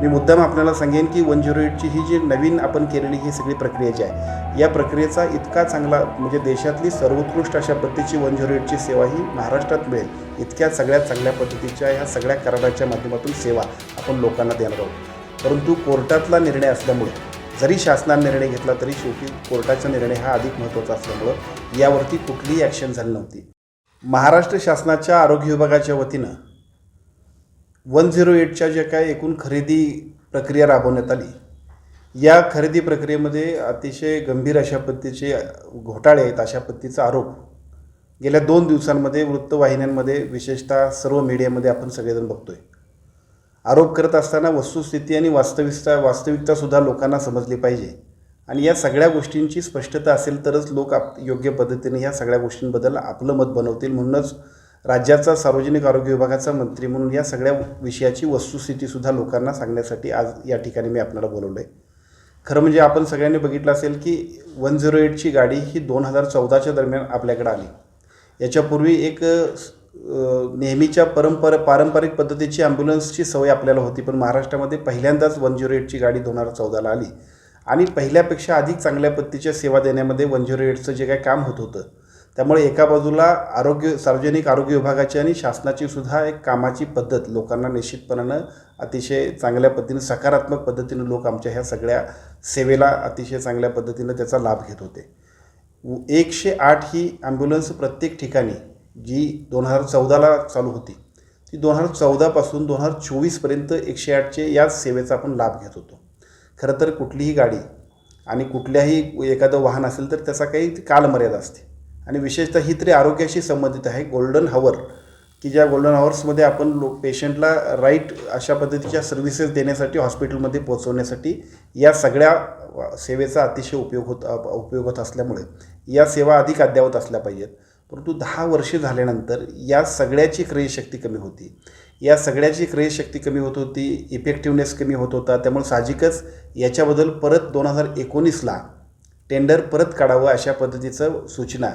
मी मुद्दाम आपल्याला सांगेन की वन झिरो एटची ही जी नवीन आपण केलेली ही सगळी प्रक्रिया जी आहे या प्रक्रियेचा इतका चांगला म्हणजे देशातली सर्वोत्कृष्ट अशा पद्धतीची वन झिरो एटची सेवा ही महाराष्ट्रात मिळेल. इतक्या सगळ्यात चांगल्या पद्धतीच्या ह्या सगळ्या कराराच्या माध्यमातून सेवा आपण लोकांना देणार आहोत. परंतु कोर्टातला निर्णय असल्यामुळे जरी शासनाने निर्णय घेतला तरी शेवटी कोर्टाचा निर्णय हा अधिक महत्त्वाचा असल्यामुळं यावरती कुठलीही ॲक्शन झाली नव्हती. महाराष्ट्र शासनाच्या आरोग्य विभागाच्या वतीनं वन झिरो एटच्या ज्या काय एकूण खरेदी प्रक्रिया राबवण्यात आली या खरेदी प्रक्रियेमध्ये अतिशय गंभीर अशा पद्धतीचे घोटाळे आहेत अशा पद्धतीचा आरोप गेल्या दोन दिवसांमध्ये वृत्तवाहिन्यांमध्ये विशेषतः सर्व मीडियामध्ये आपण सगळेजण बघतोय. आरोप करत असताना वस्तुस्थिती आणि वास्तविकता वास्तविकतासुद्धा लोकांना समजली पाहिजे. आणि या सगळ्या गोष्टींची स्पष्टता असेल तरच लोक आप योग्य पद्धतीने ह्या सगळ्या गोष्टींबद्दल आपलं मत बनवतील म्हणूनच राज्याचा सार्वजनिक आरोग्य विभागाचा मंत्री म्हणून या सगळ्या विषयाची वस्तुस्थितीसुद्धा लोकांना सांगण्यासाठी आज या ठिकाणी मी आपल्याला बोलवलं आहे खरं म्हणजे आपण सगळ्यांनी बघितलं असेल की वन झिरो एटची गाडी ही दोन हजार चौदाच्या दरम्यान आपल्याकडे आली. याच्यापूर्वी एक नेहमीच्या परंपर पारंपरिक पद्धतीची ॲम्ब्युलन्सची सवय आपल्याला होती पण महाराष्ट्रामध्ये पहिल्यांदाच वन झिरो एटची गाडी दोन हजार चौदाला आली. आणि पहिल्यापेक्षा अधिक चांगल्या पद्धतीच्या सेवा देण्यामध्ये वन झिरो एटचं जे काही काम होत होतं त्यामुळे एका बाजूला आरोग्य सार्वजनिक आरोग्य विभागाची आणि शासनाची सुद्धा एक कामाची पद्धत लोकांना निश्चितपणानं अतिशय चांगल्या पद्धतीनं सकारात्मक पद्धतीनं लोक आमच्या ह्या सगळ्या सेवेला अतिशय चांगल्या पद्धतीनं त्याचा लाभ घेत होते. एकशे आठ ही ॲम्ब्युलन्स प्रत्येक ठिकाणी जी दोन हजार चौदाला चालू होती ती दोन हजार चौदापासून दोन हजार चोवीसपर्यंत एकशे आठचे याच सेवेचा आपण लाभ घेत होतो. खरं तर कुठलीही गाडी आणि कुठल्याही एखादं वाहन असेल तर त्याचा काही कालमर्यादा असते. आणि विशेषतः ही तरी आरोग्याशी संबंधित आहे. गोल्डन हवर की ज्या गोल्डन हवर्समध्ये आपण लो पेशंटला राईट अशा पद्धतीच्या सर्व्हिसेस देण्यासाठी हॉस्पिटलमध्ये पोहोचवण्यासाठी या सगळ्या सेवेचा अतिशय उपयोग होत उपयोग होत असल्यामुळे या सेवा अधिक अद्ययावत असल्या पाहिजेत. परंतु दहा वर्षे झाल्यानंतर या सगळ्याची क्रयशक्ती कमी होती. या सगळ्याची क्रयशक्ती कमी होत होती इफेक्टिव्हनेस कमी होत होता. त्यामुळे साहजिकच याच्याबद्दल परत दोन हजार एकोणीसला टेंडर परत काढावं अशा पद्धतीचं सूचना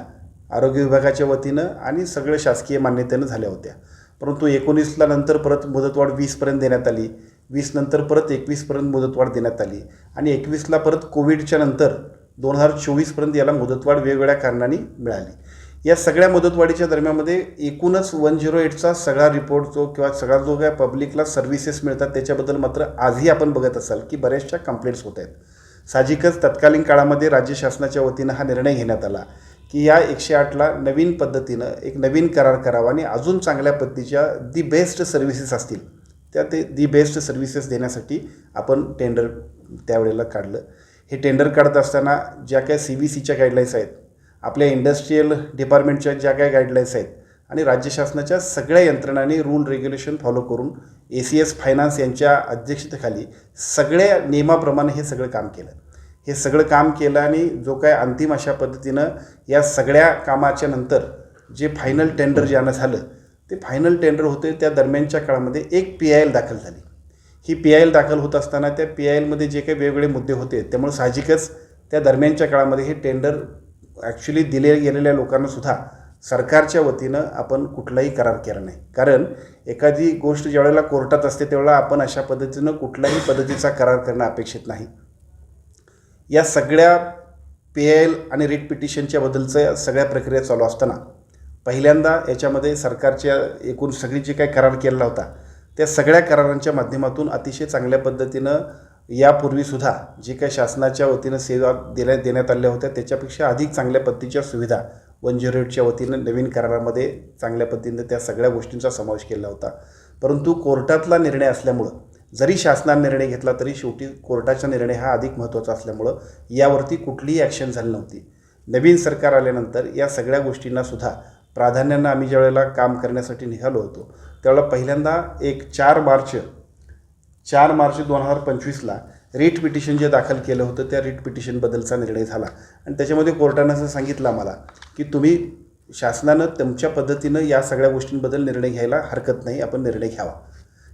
आरोग्य विभागाच्या वतीनं आणि सगळं शासकीय मान्यतेनं झाल्या होत्या. परंतु एकोणीसला नंतर परत मुदतवाढ वीसपर्यंत देण्यात आली. वीस नंतर परत एकवीसपर्यंत मुदतवाढ देण्यात आली. आणि एकवीसला परत कोविडच्या नंतर दोन हजार चोवीसपर्यंत याला मुदतवाढ वेगवेगळ्या कारणांनी मिळाली. या सगळ्या मुदतवाढीच्या दरम्यानमध्ये एकूणच वन झिरो एटचा सगळा रिपोर्ट जो किंवा सगळा जो काय पब्लिकला सर्व्हिसेस मिळतात त्याच्याबद्दल मात्र आजही आपण बघत असाल की बऱ्याचशा कंप्लेंट्स होत आहेत. साहजिकच तत्कालीन काळामध्ये राज्य शासनाच्या वतीनं हा निर्णय घेण्यात आला. की या एकशे आठला नवीन पद्धतीनं एक नवीन करार करावा आणि अजून चांगल्या पद्धतीच्या दी बेस्ट सर्व्हिसेस असतील. त्या ते दी बेस्ट सर्व्हिसेस देण्यासाठी आपण टेंडर त्यावेळेला काढलं. हे टेंडर काढत असताना ज्या काय सी बी सीच्या गाईडलाईन्स आहेत आपल्या इंडस्ट्रीयल डिपार्टमेंटच्या ज्या काही गाईडलाईन्स आहेत आणि राज्य शासनाच्या सगळ्या यंत्रणांनी रूल रेग्युलेशन फॉलो करून ए सी एस फायनान्स यांच्या अध्यक्षतेखाली सगळ्या नियमाप्रमाणे हे सगळं काम केलं. हे सगळं काम केलं आणि जो काय अंतिम अशा पद्धतीनं या सगळ्या कामाच्या नंतर जे फायनल टेंडर ज्यानं झालं ते फायनल टेंडर होते त्या दरम्यानच्या काळामध्ये एक पी आय एल दाखल झाली. ही पी आय एल दाखल होत असताना त्या पी आय एलमध्ये जे काही वेगवेगळे मुद्दे होते त्यामुळे साहजिकच त्या दरम्यानच्या काळामध्ये हे टेंडर ॲक्च्युली दिले गेलेल्या लोकांनासुद्धा सरकारच्या वतीनं आपण कुठलाही करार केला नाही. कारण एखादी गोष्ट ज्यावेळेला कोर्टात असते त्यावेळेला आपण अशा पद्धतीनं कुठल्याही पद्धतीचा करार करणं अपेक्षित नाही. या सगळ्या पी एल आणि रिट पिटिशनच्या बदलचं सगळ्या प्रक्रिया चालू असताना पहिल्यांदा याच्यामध्ये सरकारच्या एकूण सगळी जी काही करार केलेला होता त्या सगळ्या करारांच्या माध्यमातून अतिशय चांगल्या पद्धतीनं यापूर्वीसुद्धा जे काही शासनाच्या वतीनं सेवा देण्यात देण्यात आल्या होत्या त्याच्यापेक्षा अधिक चांगल्या पद्धतीच्या सुविधा वन झिरो एटच्या वतीनं नवीन करारामध्ये चांगल्या पद्धतीनं त्या सगळ्या गोष्टींचा समावेश केला होता. परंतु कोर्टातला निर्णय असल्यामुळं जरी शासनाने निर्णय घेतला तरी शेवटी कोर्टाचा निर्णय हा अधिक महत्त्वाचा असल्यामुळं यावरती कुठलीही ॲक्शन झाली नव्हती. नवीन सरकार आल्यानंतर या सगळ्या गोष्टींनासुद्धा प्राधान्यानं आम्ही ज्यावेळेला काम करण्यासाठी निघालो होतो त्यावेळेला पहिल्यांदा एक चार मार्च चार मार्च दोन हजार पंचवीसला रीट पिटिशन जे दाखल केलं होतं त्या रीट पिटिशनबद्दलचा निर्णय झाला. आणि त्याच्यामध्ये कोर्टानं असं सांगितलं आम्हाला की तुम्ही शासनानं तुमच्या पद्धतीनं या सगळ्या गोष्टींबद्दल निर्णय घ्यायला हरकत नाही आपण निर्णय घ्यावा.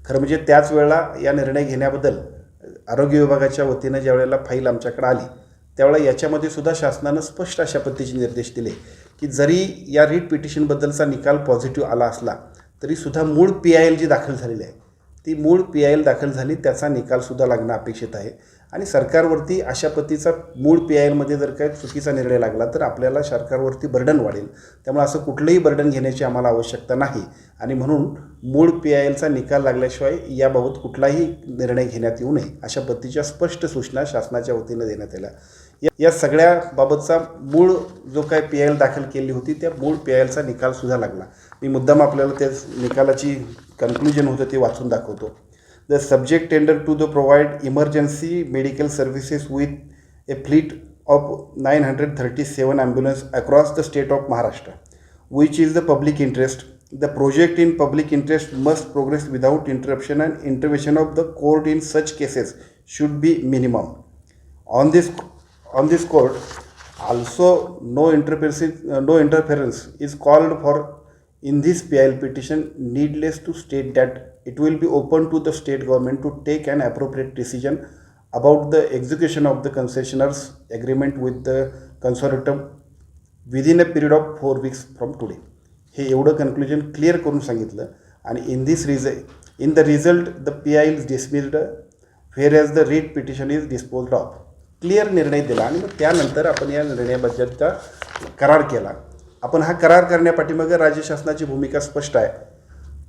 खरं म्हणजे त्याच वेळेला या निर्णय घेण्याबद्दल आरोग्य विभागाच्या वतीनं ज्या वेळेला फाईल आमच्याकडे आली त्यावेळेला याच्यामध्ये सुद्धा शासनानं स्पष्ट अशा पद्धतीचे निर्देश दिले की जरी या रीट पिटिशनबद्दलचा निकाल पॉझिटिव्ह आला असला तरीसुद्धा मूळ पी आय एल जी दाखल झालेली आहे. ती मूळ पी आय एल दाखल झाली त्याचा निकालसुद्धा लागणं अपेक्षित आहे. आणि सरकारवरती अशा पद्धतीचा मूळ पी आय एलमध्ये जर काय चुकीचा निर्णय लागला तर आपल्याला सरकारवरती बर्डन वाढेल. त्यामुळे असं कुठलंही बर्डन घेण्याची आम्हाला आवश्यकता नाही. आणि म्हणून मूळ पी आय एलचा निकाल लागल्याशिवाय याबाबत कुठलाही निर्णय घेण्यात येऊ नये अशा पद्धतीच्या स्पष्ट सूचना शासनाच्या वतीनं देण्यात आल्या. या- या सगळ्या बाबतचा मूळ जो काय पी आय एल दाखल केली होती त्या मूळ पी आय एलचा निकालसुद्धा लागला. मी मुद्दाम आपल्याला त्या निकालाची कन्क्लुजन होतं ते वाचून दाखवतो. the subject tender to the provide emergency medical services with a fleet of 937 ambulance across the state of Maharashtra, which is the public interest. The project in public interest must progress without interruption and intervention of the court in such cases should be minimum. On this, on this court, also no interference, uh, no interference is called for in this PIL petition. Needless to state that it will be open to the state government to take an appropriate decision about the execution of the concessionaires agreement with the consortium within a period of four weeks from today हे एवढं conclusion clear करून सांगितलं आणि in this रिझ in the result the P I is dismissed whereas the writ petition is disposed of clear निर्णय दिला आणि मग त्यानंतर आपण या निर्णयाबद्दलचा करार केला आपण हा करार करण्यापाठीमागे राज्य शासनाची भूमिका स्पष्ट आहे.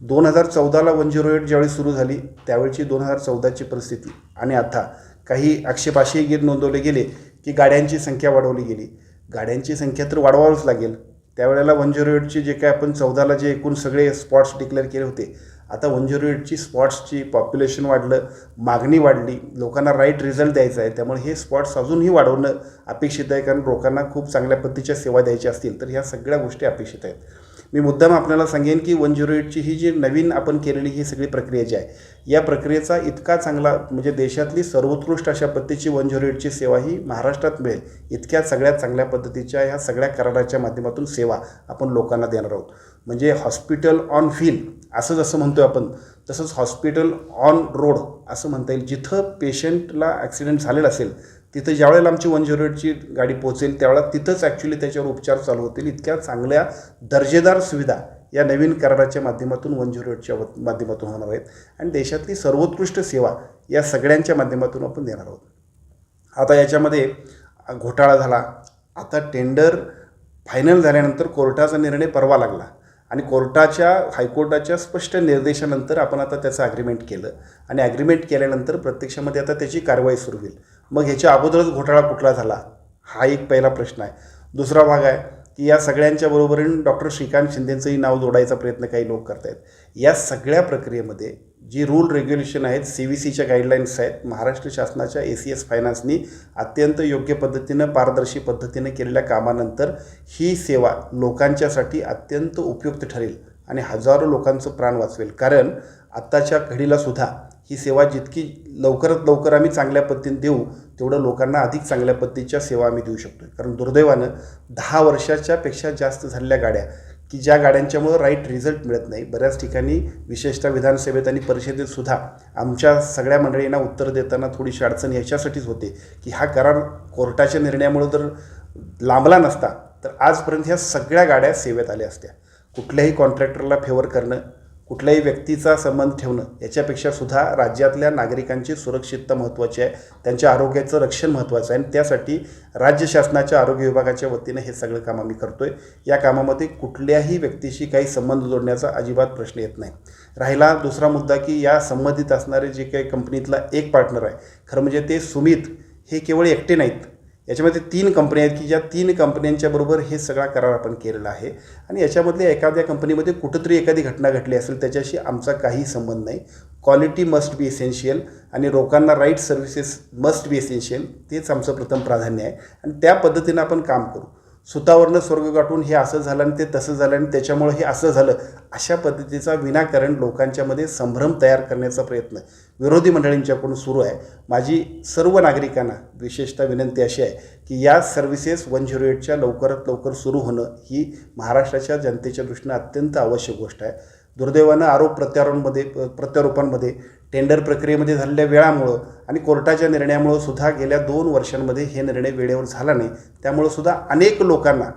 दोन हजार चौदाला वन झिरो एट ज्यावेळी सुरू झाली त्यावेळची दोन हजार चौदाची परिस्थिती. आणि आता काही आक्षेपाशी गीत नोंदवले गेले की गाड्यांची संख्या वाढवली गेली. गाड्यांची संख्या तर वाढवावंच लागेल. त्यावेळेला वन झिरो एटचे जे काय आपण चौदाला जे एकूण सगळे स्पॉट्स डिक्लेअर केले होते आता वन झिरो एटची स्पॉट्सची पॉप्युलेशन वाढलं मागणी वाढली लोकांना राईट रिझल्ट द्यायचा आहे त्यामुळे हे स्पॉट्स अजूनही वाढवणं अपेक्षित आहे कारण लोकांना खूप चांगल्या पद्धतीच्या सेवा द्यायच्या असतील तर ह्या सगळ्या गोष्टी अपेक्षित आहेत. मी मुद्दाम आपल्याला सांगेन की वन झिरो एटची ही जी नवीन आपण केलेली ही सगळी प्रक्रिया जी आहे या प्रक्रियेचा इतका चांगला म्हणजे देशातली सर्वोत्कृष्ट अशा पद्धतीची वन झिरो एटची सेवा ही महाराष्ट्रात मिळेल. इतक्या सगळ्यात चांगल्या पद्धतीच्या ह्या सगळ्या कराराच्या माध्यमातून सेवा आपण लोकांना देणार आहोत. म्हणजे हॉस्पिटल ऑन फील असं जसं म्हणतो आपण तसंच हॉस्पिटल ऑन रोड असं म्हणता येईल. जिथं पेशंटला ॲक्सिडेंट झालेला असेल तिथं ज्यावेळेला आमची वन झिरो एटची गाडी पोहोचेल त्यावेळेला तिथंच ॲक्च्युली त्याच्यावर उपचार चालू होतील. इतक्या चांगल्या दर्जेदार सुविधा या नवीन कराराच्या माध्यमातून वन झिरो एटच्या माध्यमातून होणार आहेत. आणि देशातली सर्वोत्कृष्ट सेवा या सगळ्यांच्या माध्यमातून आपण देणार आहोत. आता याच्यामध्ये घोटाळा झाला. आता टेंडर फायनल झाल्यानंतर कोर्टाचा निर्णय परवा लागला. आणि कोर्टाच्या हायकोर्टाच्या स्पष्ट निर्देशानंतर आपण आता त्याचं ॲग्रीमेंट केलं. आणि ॲग्रीमेंट केल्यानंतर प्रत्यक्षामध्ये आता त्याची कारवाई सुरू होईल. मग ह्याच्या अगोदरच घोटाळा कुठला झाला? हा एक पहिला प्रश्न आहे. दुसरा भाग आहे की या सगळ्यांच्या बरोबरीने डॉक्टर श्रीकांत शिंदेंचंही नाव जोडायचा प्रयत्न काही लोक करत आहेत या सगळ्या प्रक्रियेमध्ये जी रूल रेग्युलेशन आहेत सी व्ही सीच्या गाईडलाईन्स आहेत महाराष्ट्र शासनाच्या ए सी एस फायनान्सनी अत्यंत योग्य पद्धतीनं पारदर्शी पद्धतीनं केलेल्या कामानंतर ही सेवा लोकांच्यासाठी अत्यंत उपयुक्त ठरेल आणि हजारो लोकांचं प्राण वाचवेल. कारण आत्ताच्या घडीला सुद्धा ही सेवा जितकी लवकरात लवकर आम्ही चांगल्या पद्धतीने देऊ तेवढं लोकांना अधिक चांगल्या पद्धतीच्या सेवा आम्ही देऊ शकतो कारण दुर्दैवानं दहा वर्षाच्या पेक्षा जास्त झालेल्या गाड्या की ज्या गाड्यांच्यामुळं राईट रिझल्ट मिळत नाही. बऱ्याच ठिकाणी विशेषतः विधानसभेत आणि परिषदेत सुद्धा आमच्या सगळ्या मंडळींना उत्तर देताना थोडीशी अडचण याच्यासाठीच होते. की हा करार कोर्टाच्या निर्णयामुळं जर लांबला नसता तर आजपर्यंत ह्या सगळ्या गाड्या सेवेत आल्या असत्या. कुठल्याही कॉन्ट्रॅक्टरला फेवर करणं कुठल्याही व्यक्तीचा संबंध ठेवणं याच्यापेक्षा सुद्धा राज्यातल्या नागरिकांची सुरक्षितता महत्त्वाची आहे. त्यांच्या आरोग्याचं रक्षण महत्त्वाचं आहे. आणि त्यासाठी राज्य शासनाच्या आरोग्य विभागाच्या वतीनं हे सगळं काम आम्ही करतो आहे या कामामध्ये कुठल्याही व्यक्तीशी काही संबंध जोडण्याचा अजिबात प्रश्न येत नाही. राहिला दुसरा मुद्दा की या संबंधित असणारे जे काही कंपनीतला एक पार्टनर आहे. खरं म्हणजे ते सुमित हे केवळ एकटे नाहीत. याच्यामध्ये तीन कंपन्या आहेत की ज्या तीन कंपन्यांच्या बरोबर हे सगळा करार आपण केलेला आहे. आणि याच्यामधल्या एखाद्या कंपनीमध्ये कुठंतरी एखादी घटना घडली असेल त्याच्याशी आमचा काही संबंध नाही. क्वालिटी मस्ट बी एसेन्शियल आणि लोकांना right services must be essential तेच आमचं प्रथम प्राधान्य आहे. आणि त्या पद्धतीनं आपण काम करू. सुतावरनं स्वर्ग गाठून हे असं झालं आणि ते तसं झालं आणि त्याच्यामुळं हे असं झालं अशा पद्धतीचा विनाकारण लोकांच्यामध्ये संभ्रम तयार करण्याचा प्रयत्न विरोधी मंडळींच्याकडून सुरू आहे. माझी सर्व नागरिकांना विशेषतः विनंती अशी आहे की या सर्व्हिसेस वन झिरो एटच्या लवकरात लवकर सुरू होणं ही महाराष्ट्राच्या जनतेच्या दृष्टीनं अत्यंत आवश्यक गोष्ट आहे. दुर्दैवानं आरोप प्रत्यारोपांमध्ये प्रत्यारोपांमध्ये टेंडर प्रक्रियेमध्ये झालेल्या वेळामुळं आणि कोर्टाच्या निर्णयामुळं सुद्धा गेल्या दोन वर्षांमध्ये हे निर्णय वेळेवर झाला नाही. त्यामुळं सुद्धा अनेक लोकांना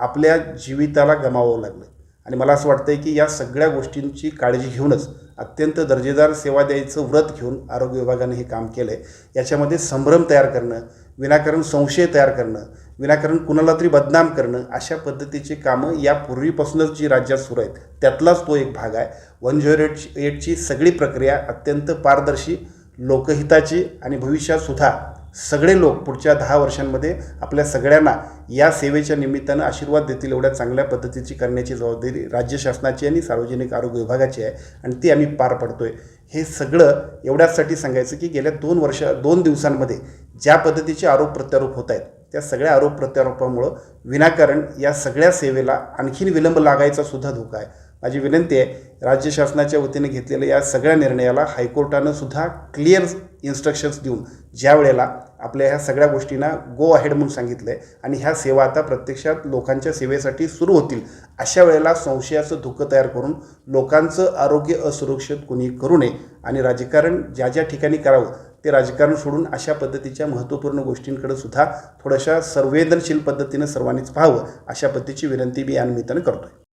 आपल्या जीविताला गमावावं लागलं. आणि मला असं वाटतं आहे की या सगळ्या गोष्टींची काळजी घेऊनच अत्यंत दर्जेदार सेवा द्यायचं व्रत घेऊन आरोग्य विभागाने हे काम केलं आहे याच्यामध्ये संभ्रम तयार करणं विनाकारण संशय तयार करणं विनाकारण कुणाला तरी बदनाम करणं अशा पद्धतीची कामं या पूर्वीपासूनच जी राज्यात सुरू आहेत त्यातलाच तो एक भाग आहे. वन झिरो एट एटची सगळी प्रक्रिया अत्यंत पारदर्शी लोकहिताची आणि भविष्यातसुद्धा सगळे लोक पुढच्या दहा वर्षांमध्ये आपल्या सगळ्यांना या सेवेच्या निमित्तानं आशीर्वाद देतील एवढ्या चांगल्या पद्धतीची करण्याची जबाबदारी राज्य शासनाची आणि सार्वजनिक आरोग्य विभागाची आहे आणि ती आम्ही पार पडतोय. हे सगळं एवढ्याचसाठी सांगायचं की गेल्या दोन वर्ष दोन दिवसांमध्ये ज्या पद्धतीचे आरोप प्रत्यारोप होत आहेत त्या सगळ्या आरोप प्रत्यारोपामुळं विनाकारण या सगळ्या सेवेला आणखीन विलंब लागायचा सुद्धा धोका आहे. माझी विनंती आहे राज्य शासनाच्या वतीने घेतलेल्या या सगळ्या निर्णयाला हायकोर्टानं सुद्धा क्लिअर इन्स्ट्रक्शन्स देऊन ज्या वेळेला आपल्या ह्या सगळ्या गोष्टींना गो अहेड म्हणून सांगितलं आहे आणि ह्या सेवा आता प्रत्यक्षात लोकांच्या सेवेसाठी सुरू होतील अशा वेळेला संशयाचं धुकं तयार करून लोकांचं आरोग्य असुरक्षित कोणी करू नये आणि राजकारण ज्या ज्या ठिकाणी करावं ते राजकारण सोडून अशा पद्धतीच्या महत्त्वपूर्ण गोष्टींकडे सुद्धा थोड्याशा संवेदनशील पद्धतीनं सर्वांनीच पाहावं अशा पद्धतीची विनंती मी या निमित्तानं करतोय.